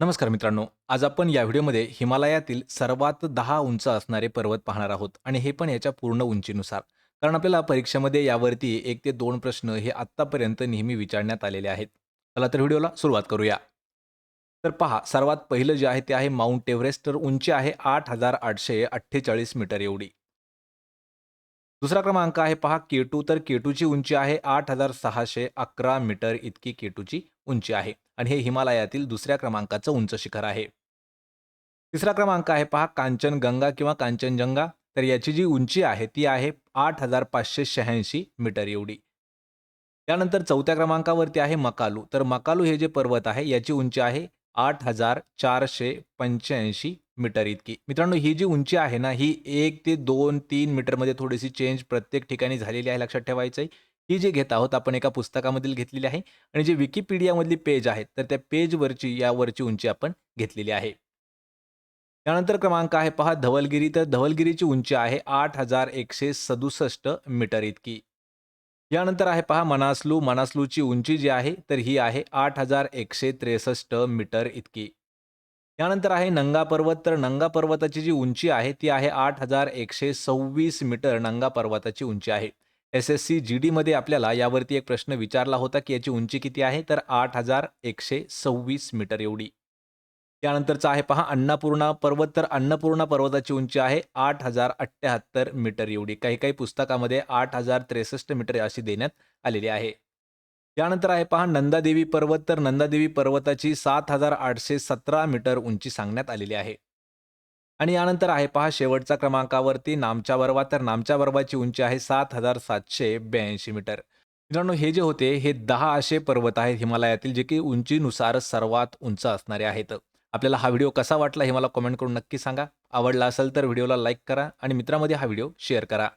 नमस्कार मित्रांनो आज आपण या व्हिडिओमध्ये हिमालयातील सर्वात दहा उंच असणारे पर्वत पाहणार आहोत आणि हे पण याच्या पूर्ण उंचीनुसार. कारण आपल्याला परीक्षेमध्ये यावरती एक ते दोन प्रश्न हे आत्तापर्यंत नेहमी विचारण्यात आलेले आहेत. चला तर व्हिडिओला सुरुवात करूया. तर पहा सर्वात पहिलं जे आहे ते आहे माउंट एव्हरेस्ट तर उंची आहे आठ हजार आठशे अठ्ठेचाळीस मीटर एवढी. दुसरा क्रमांक आहे पहा केटू तर केटूची उंची आहे आठ हजार सहाशे अकरा मीटर इतकी केटूची उंची आहे. आणि हे हिमालयातील दुसऱ्या क्रमांकाचं उंच शिखर आहे. तिसरा क्रमांक आहे पहा कांचनगंगा किंवा कांचनजंगा. तर याची जी उंची आहे ती आहे आठ हजार पाचशे शहाऐंशी मीटर एवढी. त्यानंतर चौथ्या क्रमांकावरती आहे मकालू. तर मकालू हे जे पर्वत आहे याची उंची आहे आठ हजार चारशे पंच्याऐंशी मीटर इतकी. मित्रांनो ही जी उंची आहे ना ही एक ते दोन तीन मीटरमध्ये थोडीशी चेंज प्रत्येक ठिकाणी झालेली आहे लक्षात ठेवायचं आहे ही जी घेत आहोत आपण एका पुस्तकामधील घेतलेली आहे आणि जी विकिपीडियामधली पेज आहे तर त्या पेजवरची यावरची उंची आपण घेतलेली आहे. त्यानंतर क्रमांक आहे पहा धवलगिरी. तर धवलगिरीची उंची आहे आठ हजार एकशे सदुसष्ट मीटर इतकी. यानंतर आहे पहा मनासलू. मनासलूची उंची जी आहे तर ही आहे आठ हजार एकशे त्रेसष्ट मीटर इतकी. यानंतर आहे नंगा पर्वत. तर नंगा पर्वताची जी उंची आहे ती आहे आठ हजार एकशे सव्वीस मीटर नंगा पर्वताची उंची आहे. एस एस सी जी डीमध्ये आपल्याला यावरती एक प्रश्न विचारला होता की याची उंची किती आहे? तर आठ हजार एकशे सव्वीस मीटर एवढी. त्यानंतरचा आहे पहा अन्नपूर्णा पर्वत. तर अन्नपूर्णा पर्वताची उंची आहे आठ हजार अठ्ठ्याहत्तर मीटर एवढी. काही काही पुस्तकामध्ये आठ हजार त्रेसष्ट मीटर अशी देण्यात आलेली आहे. त्यानंतर आहे पहा नंदादेवी पर्वत. तर नंदादेवी पर्वताची सात हजार आठशे सतरा मीटर उंची सांगण्यात आलेली आहे. आणि यानंतर आहे पहा शेवटच्या क्रमांकावरती नामच्या बर्वा तर नामच्या बर्वाची उंची आहे सात हजार सातशे ब्याऐंशी मीटर. मित्रांनो हे जे होते हे दहा असे पर्वत आहेत हिमालयातील जे की उंचीनुसार सर्वात उंच असणारे आहेत. आपल्याला हा व्हिडिओ कसा वाटला हे मला कमेंट करून नक्की सांगा. आवडला असेल तर व्हिडिओला लाईक करा आणि मित्रामध्ये हा व्हिडिओ शेअर करा.